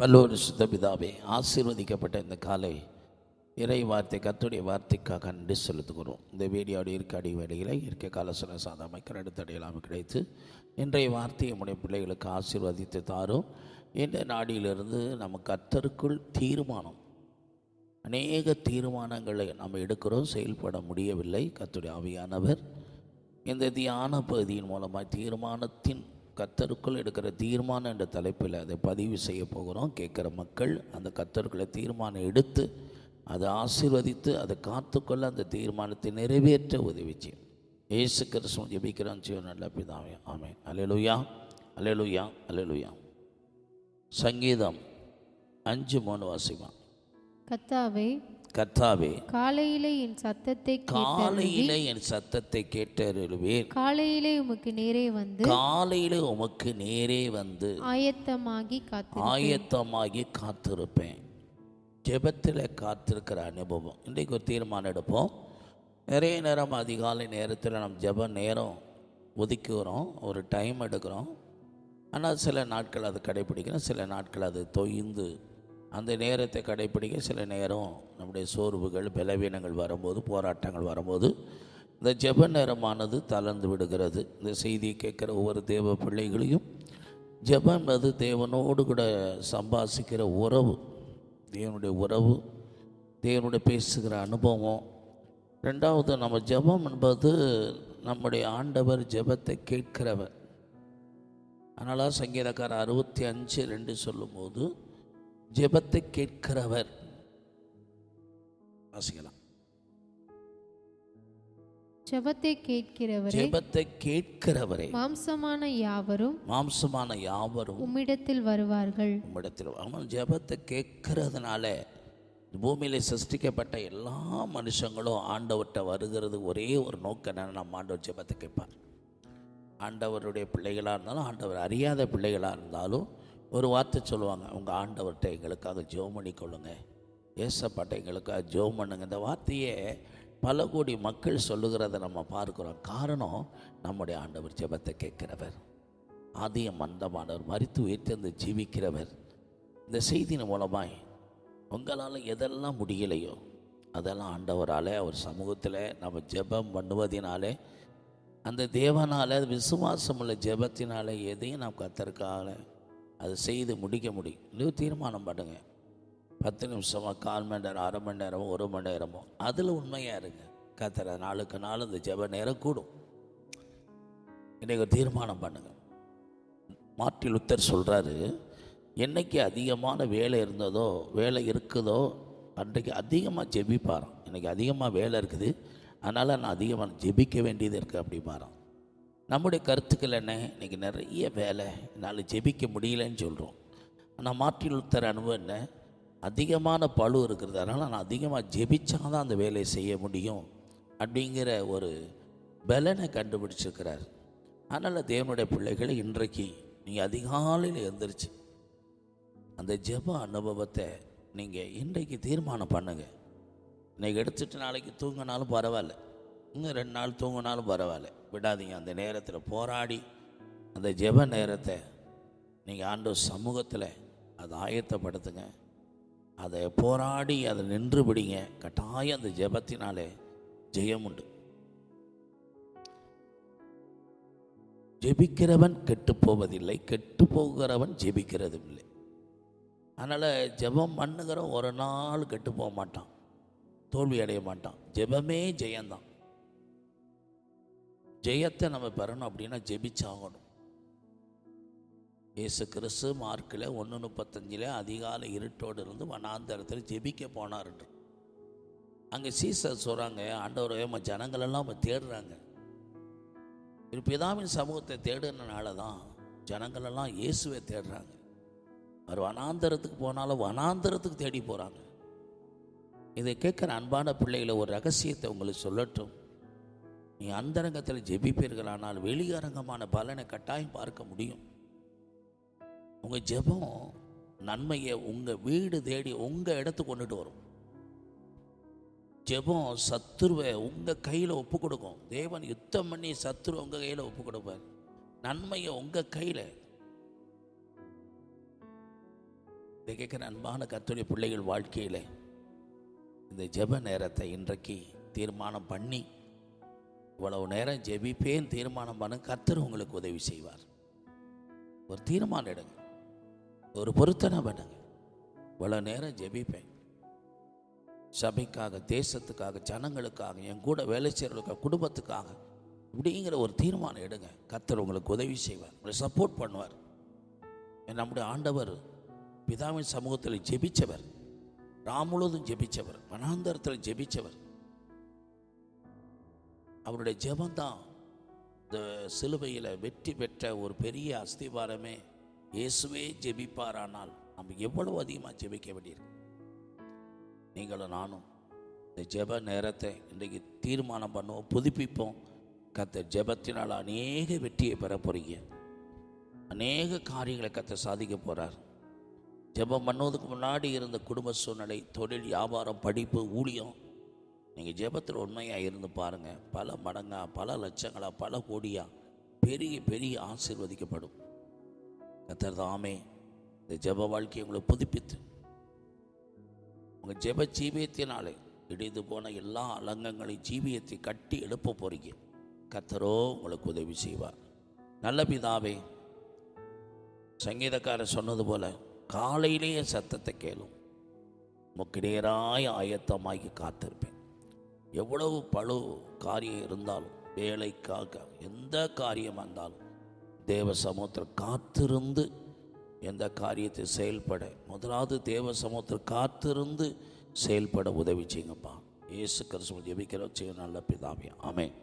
பல்லோரு சுத்த பிதாவே ஆசீர்வதிக்கப்பட்ட இந்த காலை இறை வார்த்தை கத்துடைய வார்த்தைக்காக நன்றி செலுத்துகிறோம். இந்த வீடியோடைய இருக்க அடிவடையில் இருக்க காலசன சாதாமை கரடுத்தடையெல்லாம் கிடைத்து இன்றைய வார்த்தையை நம்முடைய பிள்ளைகளுக்கு ஆசீர்வதித்து தாரும். இந்த நாடியிலிருந்து நம்ம கத்தருக்குள் தீர்மானம் அநேக தீர்மானங்களை நம்ம எடுக்கிறோம். செயல்பட முடியவில்லை. கத்துடைய ஆவியானவர் இந்த தியான பகுதியின் மூலமாக தீர்மானத்தின் கத்தருக்குள் எடுக்கிற தீர்மானம் என்ற தலைப்பில் அதை பதிவு செய்ய போகிறோம். கேட்குற மக்கள் அந்த கத்தருக்குள்ள தீர்மானம் எடுத்து அதை ஆசீர்வதித்து அதை காத்துக்கொள்ள அந்த தீர்மானத்தை நிறைவேற்ற உதவி செய்யும். ஏசு கிருஷ்ணன் ஜெபிக்கிறான் செய்யும் நல்ல பிதாவே ஆமே அலையலுயா அலையலுயா அலையலுயா சங்கீதம் அஞ்சு மூணு வாசிப்பான் கத்தாவே கத்தாவே காலையிலே என் சத்தத்தை காலையில என் சத்தத்தை கேட்டருள்வீர். காலையிலே உமக்கு நேரே வந்து காலையில உமக்கு நேரே வந்து ஆயத்தமாகி காத்து ஆயத்தமாகி காத்திருப்பேன். ஜெபத்தில் காத்திருக்கிற அனுபவம். இன்றைக்கு ஒரு தீர்மானம் எடுப்போம். நிறைய நேரம் அதிகாலை நேரத்தில் நம்ம ஜெப நேரம் ஒதுக்குகிறோம். ஒரு டைம் எடுக்கிறோம். ஆனால் சில நாட்கள் அது கடைப்பிடிக்கிறோம் சில நாட்கள் அது தொய்ந்து அந்த நேரத்தை கடைப்பிடிக்க சில நேரம் நம்முடைய சோர்வுகள் பலவீனங்கள் வரும்போது போராட்டங்கள் வரும்போது இந்த ஜெப நேரமானது தளர்ந்து விடுகிறது. இந்த செய்தியை கேட்குற ஒவ்வொரு தேவ பிள்ளைகளையும் ஜெபம் அது தேவனோடு கூட சம்பாசிக்கிற உறவு தேவனுடைய உறவு தேவனுடைய பேசுகிற அனுபவம். ரெண்டாவது நம்ம ஜெபம் என்பது நம்முடைய ஆண்டவர் ஜெபத்தை கேட்கிறவர். அதனால் சங்கீதக்காரர் அறுபத்தி அஞ்சு ரெண்டு சொல்லும்போது ஜெபத்தை கேட்கிறவர். வாசிக்கலாம். ஜெபத்தை கேட்கிறவரே ஜெபத்தை கேட்கிறவரே. மாம்சமான யாவரும் மாம்சமான யாவரும் உம்மிடத்தில் வருவார்கள். உம்மிடத்தில் அவன் ஜெபத்தை கேட்கறதுனால பூமியில சிருஷ்டிக்கப்பட்ட எல்லா மனுஷங்களும் ஆண்டவர்கிட்ட வருகிறது ஒரே ஒரு நோக்கம் என்னன்னா நம்ம ஆண்டவர் ஜெபத்தை கேட்பார். ஆண்டவருடைய பிள்ளைகளாக இருந்தாலும் ஆண்டவர் அறியாத பிள்ளைகளாக இருந்தாலும் ஒரு வார்த்தை சொல்லுவாங்க உங்கள் ஆண்டவர்கிட்ட எங்களுக்காக ஜெபம் பண்ணி கொள்ளுங்கள் ஏசப்பாட்ட எங்களுக்காக ஜெபம் பண்ணுங்க. இந்த வார்த்தையே பல கோடி மக்கள் சொல்லுகிறத நம்ம பார்க்குறோம். காரணம் நம்முடைய ஆண்டவர் ஜெபத்தை கேட்கிறவர். ஆதிய மந்தமானவர் மறித்து உயர்த்திருந்து ஜீவிக்கிறவர். இந்த செய்தியின் மூலமாய் உங்களால் எதெல்லாம் முடியலையோ அதெல்லாம் ஆண்டவரால் அவர் சமூகத்தில் நம்ம ஜெபம் பண்ணுவதினாலே அந்த தேவனால் விசுவாசம் உள்ள ஜெபத்தினாலே எதையும் நாம் கத்தருக்காக அதை செய்து முடிக்க முடியும். இன்னும் தீர்மானம் பண்ணுங்க. பத்து நிமிஷமோ கால் மணி நேரம் அரை மணி நேரமோ ஒரு மணி நேரமோ அதில் உண்மையாக இருங்க. கத்துற நாளுக்கு நாள் இந்த ஜெப நேரம் கூடும். இன்றைக்கு ஒரு தீர்மானம் பண்ணுங்க. மாற்றி லுத்தர் சொல்கிறாரு என்னைக்கு அதிகமான வேலை இருந்ததோ வேலை இருக்குதோ அன்றைக்கு அதிகமாக ஜெபிப்பாராம். எனக்கு அதிகமாக வேலை இருக்குது. அதனால் நான் அதிகமாக ஜெபிக்க வேண்டியது இருக்குது அப்படிமாறான் நம்முடைய கருத்துக்கள் என்ன? இன்றைக்கி நிறைய வேலை. என்னால் ஜெபிக்க முடியலன்னு சொல்கிறோம் ஆனால் மாற்றி லுத்தர் அனுபவம் என்ன? அதிகமான பழு இருக்கிறது. அதனால் நான் அதிகமாக ஜெபிச்சாதான் அந்த வேலையை செய்ய முடியும் அப்படிங்கிற ஒரு பலனை கண்டுபிடிச்சிருக்கிறார். அதனால் தேவனுடைய பிள்ளைகளை இன்றைக்கு நீங்கள் அதிகாலையில் எழுந்திரிச்சு அந்த ஜெப அனுபவத்தை நீங்கள் இன்றைக்கு தீர்மானம் பண்ணுங்கள் இன்றைக்கி எடுத்துட்டு நாளைக்கு தூங்கினாலும் பரவாயில்ல. இன்னும் ரெண்டு நாள் தூங்கினாலும் பரவாயில்ல. விடாதீங்க அந்த நேரத்தில் போராடி அந்த ஜெப நேரத்தை நீங்கள் ஆண்டு சமூகத்தில் அதை ஆயத்தப்படுத்துங்க. அதை போராடி அதை நின்று பிடிங்க. கட்டாயம் அந்த ஜெபத்தினாலே ஜெயம் உண்டு. ஜெபிக்கிறவன் கெட்டு போவதில்லை கெட்டு போகிறவன் ஜெபிக்கிறதும் இல்லை அதனால் ஜெபம் பண்ணுகிறவன் ஒரு நாள் கெட்டு போக மாட்டான் தோல்வி அடைய மாட்டான். ஜெபமே ஜெயம்தான் ஜெயத்தை நம்ம பெறணும் அப்படின்னா ஜெபிச்சாகணும். இயேசு கிறிஸ்து மார்க்கில் ஒன்று முப்பத்தஞ்சில் அதிகாலை இருட்டோடு இருந்து வனாந்தரத்தில் ஜெபிக்க போனார்ன்ற அங்கே சீசர் சொல்கிறாங்க ஆண்டவர் ஏமா ஜனங்களெல்லாம் அவங்க தேடுறாங்க. பிதாவின் சமூகத்தை தேடுனால தான் ஜனங்களெல்லாம் இயேசுவை தேடுறாங்க. அவர் வனாந்தரத்துக்கு போனாலும் வனாந்தரத்துக்கு தேடி போகிறாங்க இதை கேட்குற அன்பான பிள்ளைகளை ஒரு ரகசியத்தை உங்களுக்கு சொல்லட்டும். நீ அந்தரங்கத்தில் ஜெபிப்பீர்களானால் வெளியரங்கமான பலனை கட்டாயம் பார்க்க முடியும். உங்கள் ஜெபம் நன்மையை உங்கள் வீடு தேடி உங்கள் இடத்துக்கு கொண்டுட்டு வரும். ஜெபம் சத்துருவை உங்கள் கையில் ஒப்பு கொடுக்கும். தேவன் யுத்தம் பண்ணி சத்துரு உங்கள் கையில் ஒப்பு கொடுப்பார். நன்மையை உங்கள் கையில். இதை கேட்குற அன்பான கத்துடைய பிள்ளைகள் வாழ்க்கையில் இந்த ஜெப நேரத்தை இன்றைக்கு தீர்மானம் பண்ணி இவ்வளவு நேரம் ஜெபிப்பேன் தீர்மானம் பண்ண கர்த்தர் உங்களுக்கு உதவி செய்வார். ஒரு தீர்மானம் எடுங்க. ஒரு பொருத்தனை பண்ணுங்க. இவ்வளவு நேரம் ஜெபிப்பேன். சபைக்காக தேசத்துக்காக ஜனங்களுக்காக என் கூட வேலை செய்கிறவங்களுக்காக குடும்பத்துக்காக இப்படிங்கிற ஒரு தீர்மானம் எடுங்க. கர்த்தர் உங்களுக்கு உதவி செய்வார். உங்களை சப்போர்ட் பண்ணுவார். நம்முடைய ஆண்டவர் பிதாவின் சமூகத்தில் ஜெபிச்சவர். ராமுழுதும் ஜெபிச்சவர். மனாந்தரத்தில் ஜெபிச்சவர். அவருடைய ஜெபந்தான். இந்த சிலுவையில் வெற்றி பெற்ற ஒரு பெரிய அஸ்திவாரமே இயேசுவே ஜெபிப்பாரானால் நம்ம எவ்வளவு அதிகமாக ஜெபிக்க வேண்டியிருக்கு. நீங்களும் நானும் இந்த ஜெப நேரத்தை இன்றைக்கு தீர்மானம் பண்ணுவோம் புதுப்பிப்போம். கத்த ஜெபத்தினால் அநேக வெற்றியை பெற போகிறீங்க அநேக காரியங்களை கத்த சாதிக்க போகிறார் ஜெபம் பண்ணுவதுக்கு முன்னாடி இருந்த குடும்ப சூழ்நிலை தொழில் வியாபாரம் படிப்பு ஊழியம் நீங்கள் ஜெபத்தில் உண்மையாக இருந்து பாருங்கள் பல மடங்காக பல லட்சங்களாக பல கோடியாக பெரிய பெரிய ஆசீர்வதிக்கப்படும். கத்தர் தாமே இந்த ஜெப வாழ்க்கையை உங்களை புதுப்பித்து உங்கள் ஜெப ஜீவியத்தினாலே இடிந்து போன எல்லா அலங்கங்களையும் ஜீவியத்தை கட்டி எழுப்ப போகிறீங்க கத்தரோ உங்களுக்கு உதவி செய்வார். நல்ல பிதாவே சங்கீதக்காரர் சொன்னது போல காலையிலேயே சத்தத்தை கேளும். முக்கிடேராய் ஆயத்தமாகி காத்திருப்பேன். எவ்வளவு பழு காரியம் இருந்தாலும் வேலைக்காக எந்த காரியம் வந்தாலும் தேவ சமுத்திரம் காத்திருந்து எந்த காரியத்தை செயல்பட முதலாவது தேவ சமுத்திரம் காத்திருந்து செயல்பட உதவி செய்யுங்கப்பா. இயேசு கிறிஸ்துவ ஜெபிக்கிற செய்ய நல்ல பிதாவே. ஆமென்.